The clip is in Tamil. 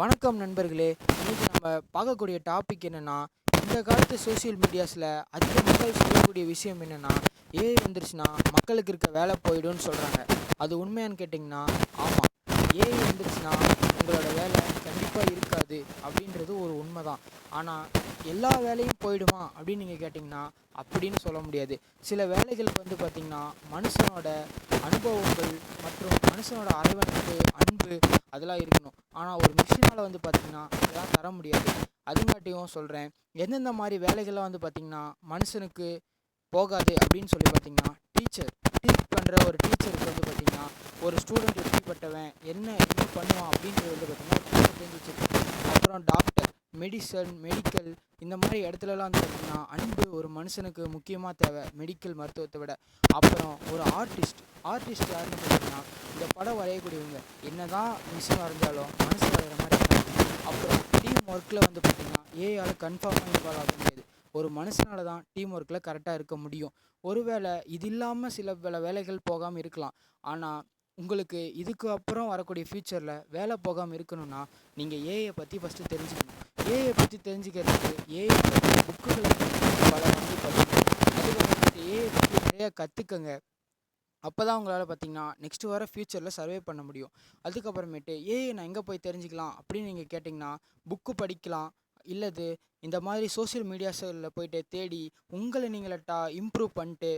வணக்கம் நண்பர்களே. இன்றைக்கி நம்ம பார்க்கக்கூடிய டாபிக் என்னென்னா இந்த காலத்து சோஷியல் மீடியாஸில் அதிக மக்கள் சொல்லக்கூடிய விஷயம் என்னென்னா ஏஐ வந்துருச்சுன்னா மக்களுக்கு இருக்க வேலை போயிடும்னு சொல்கிறாங்க அது உண்மையான்னு கேட்டிங்கன்னா ஆமாம் ஏஐ வந்துருச்சுன்னா உங்களோட வேலை கண்டிப்பாக இருக்காது அப்படின்றது ஒரு உண்மை தான் ஆனால் எல்லா வேலையும் போயிடுமா அப்படின்னு நீங்கள் கேட்டிங்கன்னா அப்படின்னு சொல்ல முடியாது. சில வேலைகளுக்கு வந்து பார்த்திங்கன்னா மனுஷனோட அனுபவங்கள் மற்றும் மனுஷனோட அரவணைப்பு அன்பு அதெல்லாம் இருக்கணும். ஆனால் ஒரு மிஷினால் வந்து பார்த்திங்கன்னா இதெல்லாம் தர முடியாது. அதுங்காட்டியும் சொல்கிறேன் எந்தெந்த மாதிரி வேலைகள்லாம் வந்து பார்த்திங்கன்னா மனுஷனுக்கு போகாது அப்படின்னு சொல்லி பார்த்தீங்கன்னா டீச்சர் டீச் பண்ணுற ஒரு டீச்சருக்கு வந்து பார்த்திங்கன்னா ஒரு ஸ்டூடெண்ட் எப்படிப்பட்டவன் என்ன என்ன பண்ணுவான் அப்படின்றது வந்து பார்த்திங்கன்னா teacher தெரிஞ்சு வச்சிருக்கணும் அப்புறம் டாக்டர் மெடிசன் மெடிக்கல் இந்த மாதிரி இடத்துலலாம் வந்து பார்த்திங்கன்னா அன்பு ஒரு மனுஷனுக்கு முக்கியமாக தேவை மெடிக்கல் மருத்துவத்தை விட. அப்புறம் ஒரு ஆர்டிஸ்ட் ஆர்டிஸ்ட் யாருன்னு பார்த்தீங்கன்னா இந்த படம் வரையக்கூடியவங்க. என்னதான் மிஷின் வரைஞ்சாலும் மனசு வரைகிற மாதிரி அப்புறம் டீம் ஒர்க்கில் வந்து பார்த்திங்கன்னா ஏஆல் கன்ஃபார்மாக இன்வால்வ் ஆக முடியாது. ஒரு மனுஷனால தான் டீம் ஒர்க்கில் கரெக்டாக இருக்க முடியும். ஒருவேளை இது இல்லாமல் சில பல வேலைகள் போகாமல் இருக்கலாம். ஆனால் உங்களுக்கு இதுக்கு அப்புறம் வரக்கூடிய ஃப்யூச்சரில் வேலை போகாமல் இருக்கணும்னா நீங்கள் ஏஐ பற்றி ஃபஸ்ட்டு தெரிஞ்சுக்கணும். ஏஐ பற்றி தெரிஞ்சுக்கிறதுக்கு ஏஐ பற்றி புக்குகளை பல வந்து படிக்கணும். அதுக்கப்புறமேட்டு ஏஐ பற்றி நிறைய கற்றுக்கங்க அப்போ தான் உங்களால் பார்த்தீங்கன்னா நெக்ஸ்ட் வர ஃப்யூச்சரில் சர்வே பண்ண முடியும். அதுக்கப்புறமேட்டு ஏஐ நான் எங்கே போய் தெரிஞ்சுக்கலாம் அப்படின்னு நீங்கள் கேட்டிங்கன்னா புக்கு படிக்கலாம். இல்லது இந்த மாதிரி சோஷியல் மீடியாஸில் போயிட்டு தேடி உங்களை நீங்களட்டா இம்ப்ரூவ் பண்ணிட்டு